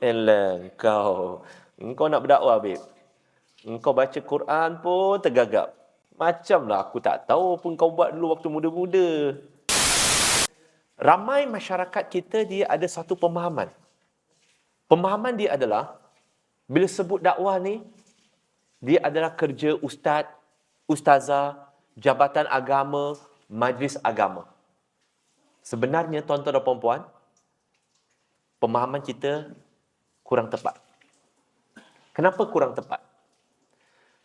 Elah, kau. Engkau nak berdakwah, babe. Engkau baca Quran pun tergagap. Macamlah aku tak tahu pun kau buat dulu waktu muda-muda. Ramai masyarakat kita dia ada satu pemahaman. Pemahaman dia adalah bila sebut dakwah ni dia adalah kerja ustaz, ustazah, jabatan agama, majlis agama. Sebenarnya tuan-tuan dan puan-puan, pemahaman kita kurang tepat. Kenapa kurang tepat?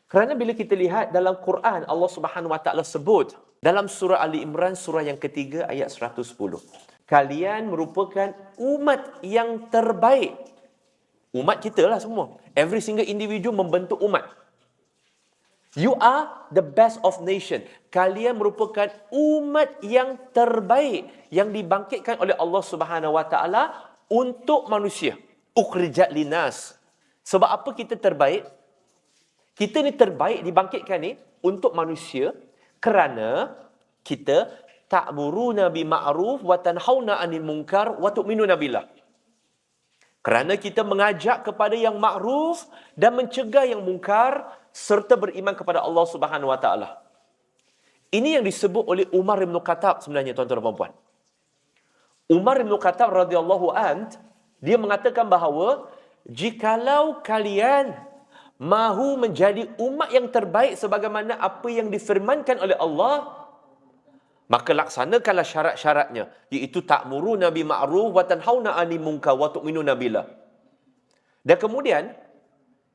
Kerana bila kita lihat dalam Quran Allah Subhanahu Wa Taala sebut dalam surah Ali Imran surah yang ketiga ayat 110. Kalian merupakan umat yang terbaik. Umat kita lah semua. Every single individu membentuk umat. You are the best of nation. Kalian merupakan umat yang terbaik yang dibangkitkan oleh Allah Subhanahu Wa Taala untuk manusia. Ukhrijat linas. Sebab apa kita terbaik? Kita ni terbaik dibangkitkan ni untuk manusia kerana kita ta'muruna bi ma'ruf wa tanhauna 'anil munkar wa tu'minuna billah. Kerana kita mengajak kepada yang ma'ruf dan mencegah yang mungkar serta beriman kepada Allah Subhanahu wa taala. Ini yang disebut oleh Umar bin Khattab sebenarnya tuan-tuan dan puan Umar bin Khattab radhiyallahu an dia mengatakan bahawa jikalau kalian mahu menjadi umat yang terbaik sebagaimana apa yang difirmankan oleh Allah maka laksanakanlah syarat-syaratnya iaitu ta'muru nabi ma'ruf wa tanhauna 'anil munkar wa tu'minuna billah. Dan kemudian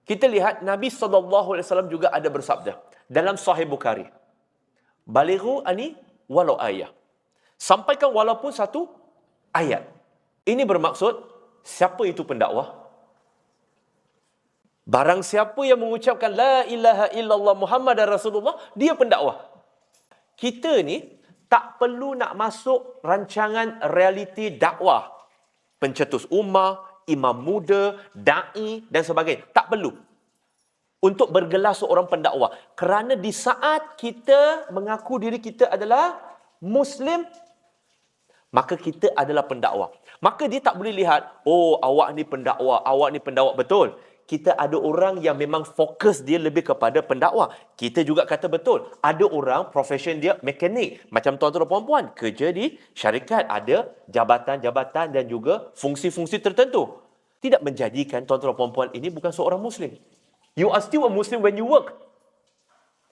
kita lihat Nabi SAW juga ada bersabda dalam Sahih Bukhari balighu ani walau ayah. Sampaikan walaupun satu ayat. Ini bermaksud siapa itu pendakwah Barang siapa yang mengucapkan la ilaha illallah Muhammad dan Rasulullah, dia pendakwah. Kita ni tak perlu nak masuk rancangan realiti dakwah. Pencetus ummah, imam muda, da'i dan sebagainya. Tak perlu. Untuk bergelar seorang pendakwah. Kerana di saat kita mengaku diri kita adalah Muslim, maka kita adalah pendakwah. Maka dia tak boleh lihat, oh awak ni pendakwah, awak ni pendakwah betul kita ada orang yang memang fokus dia lebih kepada pendakwah. Kita juga kata betul, ada orang profession dia mekanik. Macam tuan-tuan dan puan-puan, kerja di syarikat ada jabatan-jabatan dan juga fungsi-fungsi tertentu. Tidak menjadikan tuan-tuan dan puan-puan ini bukan seorang Muslim. You are still a Muslim when you work.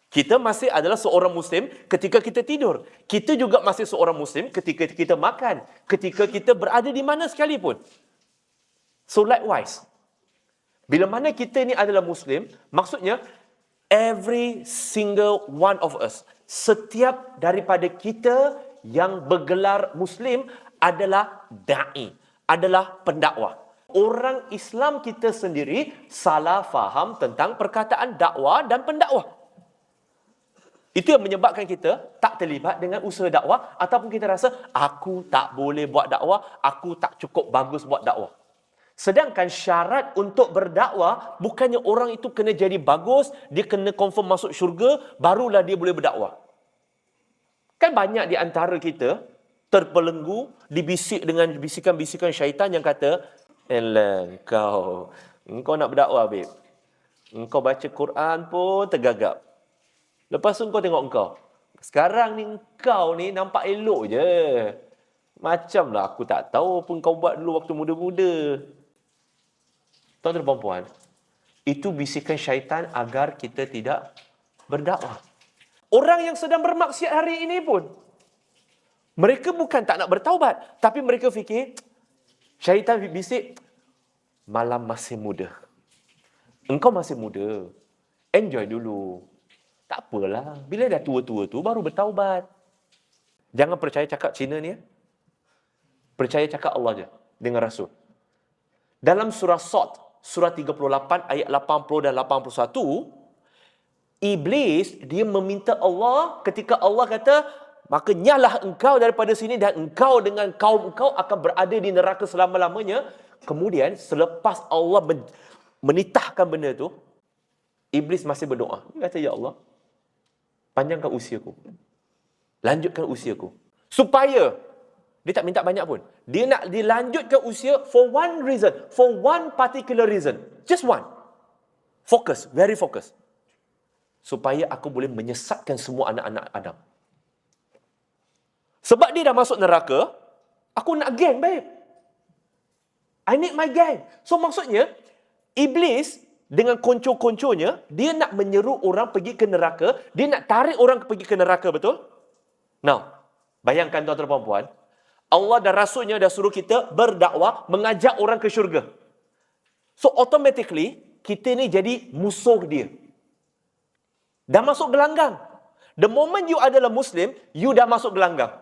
Kita masih adalah seorang Muslim ketika kita tidur. Kita juga masih seorang Muslim ketika kita makan. Ketika kita berada di mana sekalipun. So likewise, bila mana kita ni adalah Muslim, maksudnya every single one of us, setiap daripada kita yang bergelar Muslim adalah da'i, adalah pendakwah. Orang Islam kita sendiri salah faham tentang perkataan dakwah dan pendakwah. Itu yang menyebabkan kita tak terlibat dengan usaha dakwah ataupun kita rasa aku tak boleh buat dakwah, aku tak cukup bagus buat dakwah. Sedangkan syarat untuk berdakwah bukannya orang itu kena jadi bagus, dia kena confirm masuk syurga, barulah dia boleh berdakwah. Kan banyak di antara kita terpelenggu, dibisik dengan bisikan-bisikan syaitan yang kata, Elah, kau, kau nak berdakwah, babe. Kau baca Quran pun tergagap. Lepas tu kau tengok kau. Sekarang ni kau ni nampak elok je. Macamlah aku tak tahu pun kau buat dulu waktu muda-muda. Tuan-tuan dan puan itu bisikan syaitan agar kita tidak berdakwah. Orang yang sedang bermaksiat hari ini pun, mereka bukan tak nak bertaubat, tapi mereka fikir, syaitan bisik, malam masih muda. Engkau masih muda. Enjoy dulu. Tak apalah. Bila dah tua-tua tu, baru bertaubat. Jangan percaya cakap Cina ni. Ya. Percaya cakap Allah je dengan Rasul. Dalam surah Sot, surah 38 ayat 80 dan 81, iblis dia meminta Allah ketika Allah kata maka nyalah engkau daripada sini dan engkau dengan kaum engkau akan berada di neraka selama-lamanya. Kemudian selepas Allah menitahkan benda tu, iblis masih berdoa. Dia kata, Ya Allah, panjangkan usiaku. Lanjutkan usiaku. Supaya Dia tak minta banyak pun. Dia nak dilanjutkan usia for one reason. For one particular reason. Just one. Focus. Very focus. Supaya aku boleh menyesatkan semua anak-anak Adam. Sebab dia dah masuk neraka, aku nak geng, babe. I need my gang. So maksudnya, Iblis dengan konco-konconya, dia nak menyeru orang pergi ke neraka, dia nak tarik orang pergi ke neraka, betul? Now, bayangkan tuan-tuan dan puan Allah dan Rasulnya dah suruh kita berdakwah, mengajak orang ke syurga. So automatically, kita ni jadi musuh dia. Dah masuk gelanggang. The moment you adalah Muslim, you dah masuk gelanggang.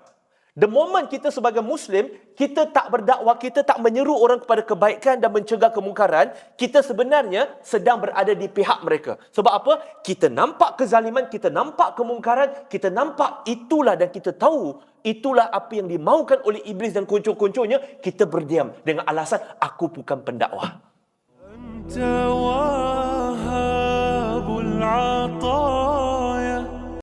The moment kita sebagai Muslim, kita tak berdakwah, kita tak menyeru orang kepada kebaikan dan mencegah kemungkaran, kita sebenarnya sedang berada di pihak mereka. Sebab apa? Kita nampak kezaliman, kita nampak kemungkaran, kita nampak itulah dan kita tahu itulah apa yang dimaukan oleh iblis dan kuncung-kuncungnya, kita berdiam dengan alasan, aku bukan pendakwah. Antawahabul atas